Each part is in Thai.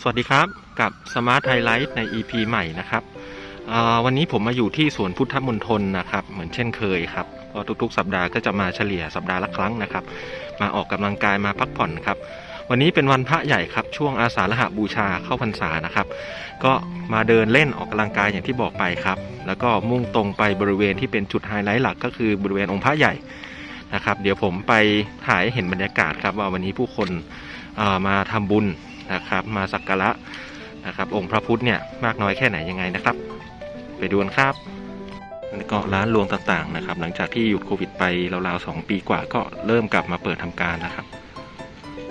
สวัสดีครับกับ Smart Highlight ใน EP ใหม่นะครับวันนี้ผมมาอยู่ที่สวนพุทธมณฑลนะครับ เหมือนเช่นเคยครับก็ทุกๆ สัปดาห์ก็จะมาเฉลี่ยสัปดาห์ละครั้งนะครับ มาออกกำลังกายมาพักผ่อนครับ วันนี้เป็นวันพระใหญ่ครับช่วงอาสาฬหบูชาเข้าพรรษานะครับ ก็มาเดินเล่นออกกำลังกายอย่างที่บอกไปครับ แล้วก็มุ่งตรงไปบริเวณที่เป็นจุดไฮไลท์หลักก็คือบริเวณองค์พระใหญ่นะครับ เดี๋ยวผมไปถ่ายเห็นบรรยากาศครับว่าวันนี้ผู้คนมาทำบุญ นะครับมาสักการะนะครับองค์พระพุทธเนี่ยมากน้อยแค่ไหนยังไงนะครับ ไปดูกันครับแล้วก็ร้านรวงต่างๆนะครับ หลังจากที่หยุดโควิดไปราวๆสองปีกว่าก็เริ่มกลับมาเปิดทำการนะครับ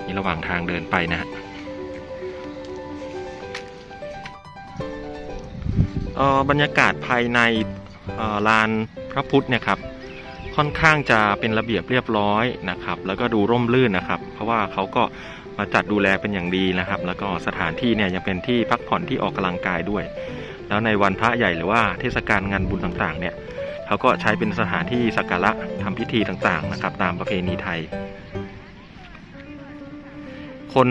นี่ระหว่างทางเดินไปนะฮะเอ่อบรรยากาศภายในออลานพระพุทธเนี่ยครับค่อนข้างจะเป็นระเบียบเรียบร้อยนะครับ แล้วก็ดูร่มรื่นนะครับ เพราะว่าเขาก็ มาจัดดูแลเป็นอย่างดีนะครับ แล้วก็สถานที่เนี่ยยังเป็นที่พักผ่อนที่ออกกำลังกายด้วย แล้วในวันพระใหญ่หรือว่าเทศกาลงานบุญต่างๆ เนี่ยเขาก็ใช้เป็นสถานที่สักการะทำพิธีต่างๆนะครับ ตามประเพณีไทย คน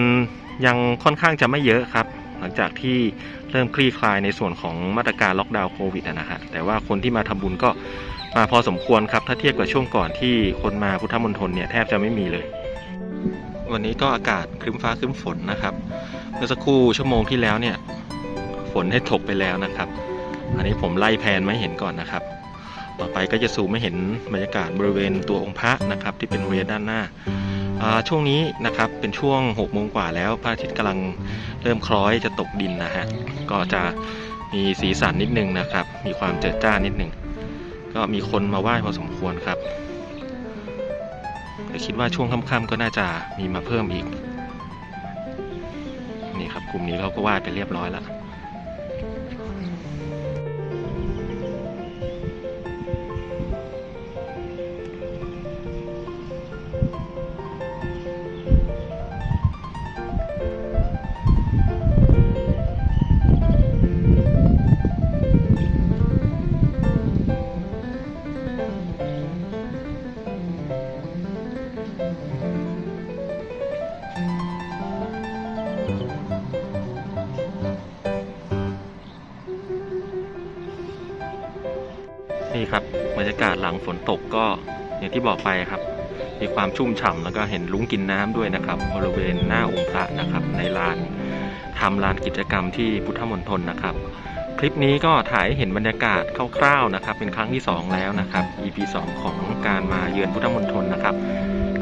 ยังค่อนข้างจะไม่เยอะครับ หลังจากที่เริ่มคลี่คลายในส่วนของมาตรการล็อกดาวน์โควิดอะนะฮะแต่ว่าคนที่มาทำบุญก็มาพอสมควรครับ ถ้าเทียบกับช่วงก่อนที่คนมาพุทธมณฑลเนี่ยแทบจะไม่มีเลย วันนี้ก็อากาศครึ้มฟ้าครึ้มฝนนะครับ เมื่อสักครู่ชั่วโมงที่แล้วเนี่ย ฝนได้ตกไปแล้วนะครับ อันนี้ผมไล่แผนไม่เห็นก่อนนะครับ ต่อไปก็จะซูมไม่เห็นบรรยากาศบริเวณตัวองค์พระนะครับ ที่เป็นบริเวณด้านหน้าอ่าช่วงนี้นะครับเป็นช่วง6กโมงกว่าแล้วพระอาทิตย์กำลังเริ่มคล้อยจะตกดินนะฮะก็จะมีสีสันนิดนึงนะครับ มีความเจิดจ้านิดนึงก็มีคนมาไหว้พอสมควรครับ แต่คิดว่าช่วงค่ำๆก็น่าจะมีมาเพิ่มอีก นี่ครับกลุ่มนี้เขาก็วาดไปเรียบร้อยแล้ว นี่ครับบรรยากาศหลังฝนตกก็อย่างที่บอกไปครับ มีความชุ่มฉ่ำแล้วก็เห็นลุงกินน้ำด้วยนะครับ บริเวณหน้าองค์พระนะครับ ในลานทำลานกิจกรรมที่พุทธมณฑลนะครับ คลิปนี้ก็ถ่ายเห็นบรรยากาศคร่าวๆนะครับ เป็นครั้งที่ 2 แล้วนะครับ EP 2 ของการมาเยือนพุทธมณฑลนะครับ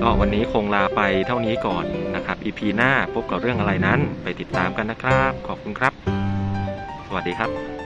ก็วันนี้คงลาไปเท่านี้ก่อนนะครับ EP หน้าพบกับเรื่องอะไรนั้นไปติดตามกันนะครับ ขอบคุณครับ สวัสดีครับ